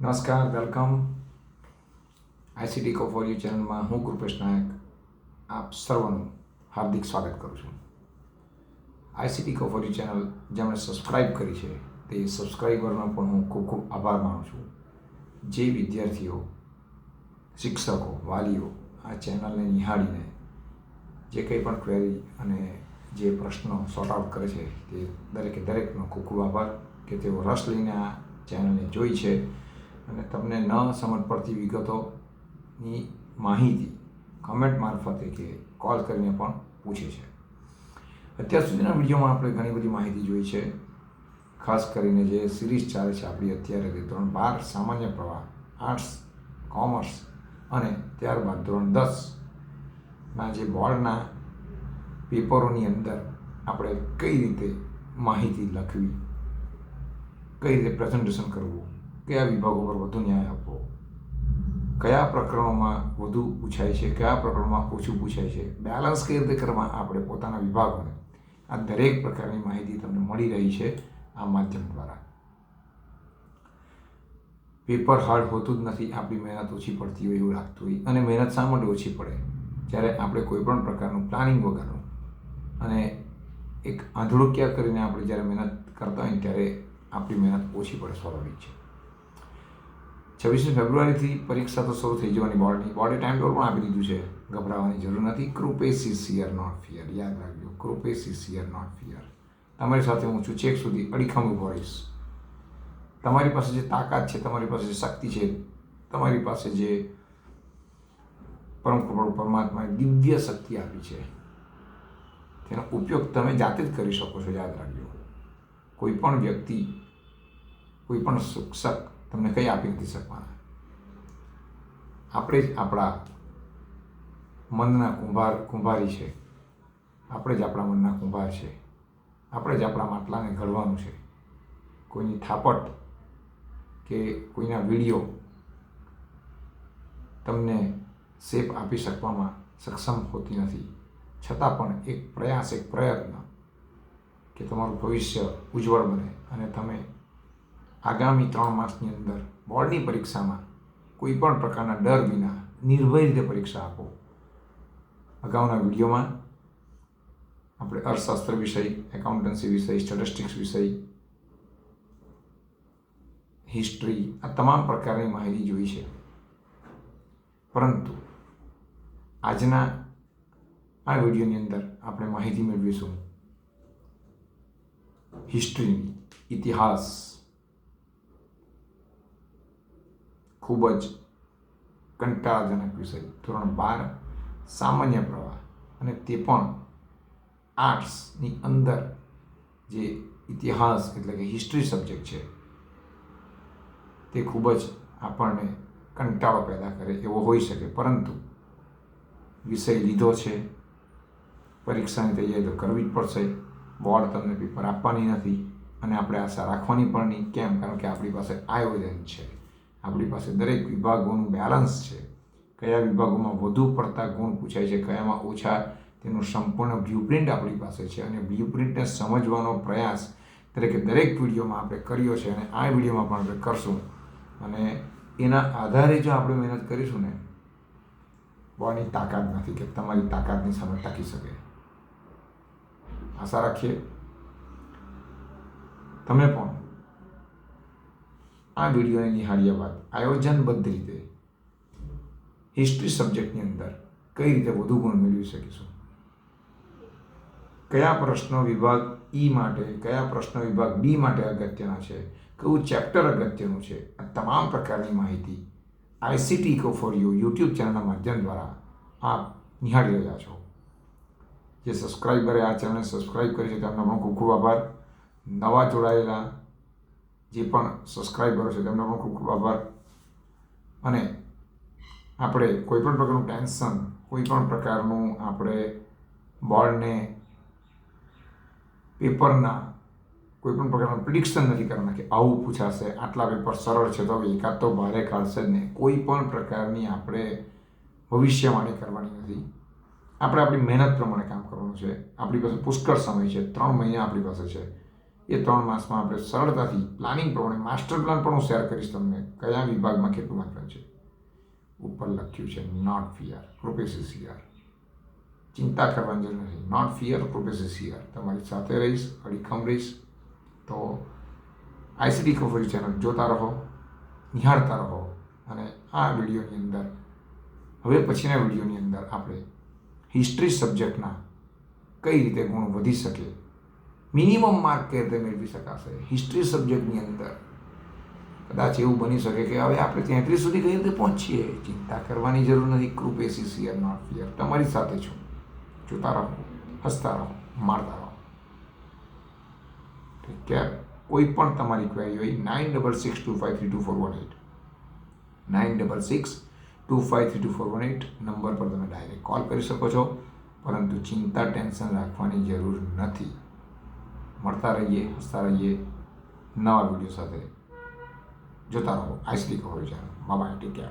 નમસ્કાર, welcome. ICT co for you ચેનલમાં હું કૃપેશ નાયક આપ સર્વનું હાર્દિક સ્વાગત કરું છું. ICT co for you channel જેમણે સબસ્ક્રાઇબ કરી છે, તે સબસ્ક્રાઇબરનો પણ હું ખૂબ ખૂબ આભાર માનું છું. જે વિદ્યાર્થીઓ, શિક્ષકો, વાલીઓ આ ચેનલને નિહાળીને જે કંઈ પણ ક્વેરી અને જે પ્રશ્નો સોર્ટ આઉટ કરે છે, તે દરેકે દરેકનો ખૂબ ખૂબ આભાર કે તેઓ રસ લઈને આ ચેનલને જોઈ છે. અને તમને ન સમજ પડતી વિગતોની માહિતી કમેન્ટ મારફતે કે કોલ કરીને પણ પૂછે છે. અત્યાર સુધીના વિડીયોમાં આપણે ઘણી બધી માહિતી જોઈ છે. ખાસ કરીને જે સિરીઝ ચાલે છે આપણી અત્યારે ધોરણ બાર સામાન્ય પ્રવાહ આર્ટ્સ કોમર્સ અને ત્યારબાદ ધોરણ દસના જે બોર્ડના પેપરોની અંદર આપણે કઈ રીતે માહિતી લખવી, કઈ રીતે પ્રેઝન્ટેશન કરવું કયા વિભાગો પર વધુ ન્યાય આપવો? કયા પ્રકરણોમાં વધુ પૂછાય છે? કયા પ્રકરણોમાં ઓછું પૂછાય છે? બેલેન્સ કઈ રીતે કરવા આપણે પોતાના વિભાગોને? આ દરેક પ્રકારની માહિતી તમને મળી રહી છે આ માધ્યમ દ્વારા. પેપર હાર્ડ હોતું જ નથી, આપણી મહેનત ઓછી પડતી હોય એવું લાગતું હોય, અને મહેનત શા માટે ઓછી પડે? જ્યારે આપણે કોઈપણ પ્રકારનું પ્લાનિંગ વગરનું અને એક આંધળુક્યા કરીને આપણે જ્યારે મહેનત કરતા હોય ત્યારે આપણી મહેનત ઓછી પડે સ્વાભાવિક છે. છવ્વીસમી ફેબ્રુઆરીથી પરીક્ષા તો શરૂ થઈ જવાની બોર્ડની બોર્ડે ટાઈમ ટેબલ પણ આપી દીધું છે. ગભરાવાની જરૂર નથી. કૃપેશ સી સિયર નોટ ફિયર યાદ રાખજો. કૃપેશ સી સિયર નોટ ફિયર તમારી સાથે હું છું. છેક સુધી અડીખમ ઊભો રહીશ. તમારી પાસે જે તાકાત છે, તમારી પાસે જે શક્તિ છે, તમારી પાસે જે પરમ કૃપાળુ પરમાત્માએ દિવ્ય શક્તિ આપી છે, તેનો ઉપયોગ તમે જાતે જ કરી શકો છો. યાદ રાખજો. કોઈ પણ વ્યક્તિ, કોઈ પણ શિક્ષક તમને કંઈ આપી નથી શકવાના? આપણે જ આપણા મનના કુંભાર, કુંભારી છે. આપણે જ આપણા મનના કુંભાર છે. આપણે જ આપણા માટલાને ઘડવાનું છે. કોઈની થાપટ કે કોઈના વીડિયો તમને શેપ આપી શકવામાં સક્ષમ હોતી નથી. છતાં પણ એક પ્રયાસ, એક પ્રયત્ન કે તમારું ભવિષ્ય ઉજ્જવળ બને અને તમે આગામી ત્રણ માસની અંદર બોર્ડની પરીક્ષામાં કોઈ પણ પ્રકારના ડર વિના નિર્ભય રીતે પરીક્ષા આપો. અગાઉના વિડીયોમાં આપણે અર્થશાસ્ત્ર વિષય એકાઉન્ટન્સી વિષય સ્ટેટિસ્ટિક્સ વિષય હિસ્ટ્રી આ તમામ પ્રકારની માહિતી જોઈ છે. પરંતુ આજના આ વિડીયોની અંદર આપણે માહિતી મેળવીશું. હિસ્ટ્રીની ઇતિહાસ ખૂબ જ કંટાળાજનક વિષય. ધોરણ બાર, સામાન્ય પ્રવાહ અને તે પણ આર્ટ્સની અંદર જે ઇતિહાસ એટલે કે હિસ્ટ્રી સબ્જેક્ટ છે, તે ખૂબ જ આપણને કંટાળો પેદા કરે એવો હોઈ શકે. પરંતુ વિષય લીધો છે, પરીક્ષાની તૈયારી તો કરવી જ પડશે, બોર્ડ તમને પેપર આપવાની નથી અને આપણે આશા રાખવાની પણ નહીં. કેમ? કારણ કે આપણી પાસે આયોજન છે. આપણી પાસે દરેક વિભાગોનું બેલેન્સ છે. કયા વિભાગોમાં વધુ પડતા ગુણ પૂછાય છે, કયામાં ઓછા, તેનું સંપૂર્ણ બ્લુપ્રિન્ટ આપણી પાસે છે. અને બ્લુપ્રિન્ટને સમજવાનો પ્રયાસ દરેકે દરેક વિડીયોમાં આપણે કર્યો છે અને આ વિડીયોમાં પણ આપણે કરશું. અને એના આધારે જો આપણે મહેનત કરીશું ને બોર્ડની તાકાત નથી કે તમારી તાકાતની સામે ટકી શકે. આશા રાખીએ. તમે પણ આ વિડીયોને નિહાળ્યા બાદ આયોજનબદ્ધ રીતે હિસ્ટ્રી સબ્જેક્ટની અંદર કઈ રીતે વધુ ગુણ મેળવી શકીશું? કયા પ્રશ્નો વિભાગ ઈ માટે કયા પ્રશ્નો વિભાગ બી માટે અગત્યના છે? કયું ચેપ્ટર અગત્યનું છે? આ તમામ પ્રકારની માહિતી ICT co for you YouTube ચેનલના માધ્યમ દ્વારા આપ નિહાળી રહ્યા છો. જે સબસ્ક્રાઈબરે આ ચેનલને સબસ્ક્રાઈબ કરી છે તેમનો ખૂબ ખૂબ આભાર. નવા જોડાયેલા જે પણ સબસ્ક્રાઈબરો છે, તેમનો પણ ખૂબ ખૂબ આભાર. અને આપણે કોઈ પણ પ્રકારનું ટેન્શન કોઈ પણ પ્રકારનું આપણે બોર્ડને પેપરના, કોઈ પણ પ્રકારનું પ્રિડિક્શન નથી કરવાના કે આવું પૂછાશે, આટલા પેપર સરળ છે તો હવે એકાદ તો ભારે કાઢશે જ નહીં. કોઈ પણ પ્રકારની આપણે ભવિષ્યવાણી કરવાની નથી. આપણે આપણી મહેનત પ્રમાણે કામ કરવાનું છે. આપણી પાસે પુષ્કળ સમય છે. ત્રણ મહિના આપણી પાસે છે. એ ત્રણ માસમાં આપણે સરળતાથી પ્લાનિંગ પ્રમાણે માસ્ટર પ્લાન પણ હું શેર કરીશ તમને કયા વિભાગમાં કેટલું માત્ર છે. ઉપર લખ્યું છે નોટ ફિયર પ્રોફેસિયર ચિંતા કરવાની જરૂર નથી. નોટ ફિયર પ્રોફેસિયર તમારી સાથે રહીશ, અડીખમ રહીશ. તો આઈસીટી કફરી ચેનલ જોતા રહો, નિહાળતા રહો અને આ વિડીયોની અંદર, હવે પછીના વિડીયોની અંદર આપણે હિસ્ટ્રી સબ્જેક્ટના કઈ રીતે ગુણ વધી શકે મિનિમમ માર્ક કઈ રીતે મેળવી શકાશે હિસ્ટ્રી સબ્જેક્ટની અંદર. કદાચ એવું બની શકે કે હવે આપણે તેત્રીસ સુધી કઈ રીતે પહોંચીએ? ચિંતા કરવાની જરૂર નથી કૃપેસી સિયર નોટ ફિયર તમારી સાથે છું. જોતા રહો, હસતા રહો મારતા રહો. ઠીક છે કોઈ પણ તમારી ક્વેરી હોય nine double six two five three two four one eight nine double six two five three two four one eight number પર તમે ડાયરેક્ટ કોલ કરી શકો છો, પરંતુ ચિંતા ટેન્શન રાખવાની જરૂર નથી. મળતા રહીએ, હસતા રહીએ, નવા વીડિયો સાથે જોતા રહો. આઈસડી કવર ચેનલ બાબા ટેક કેર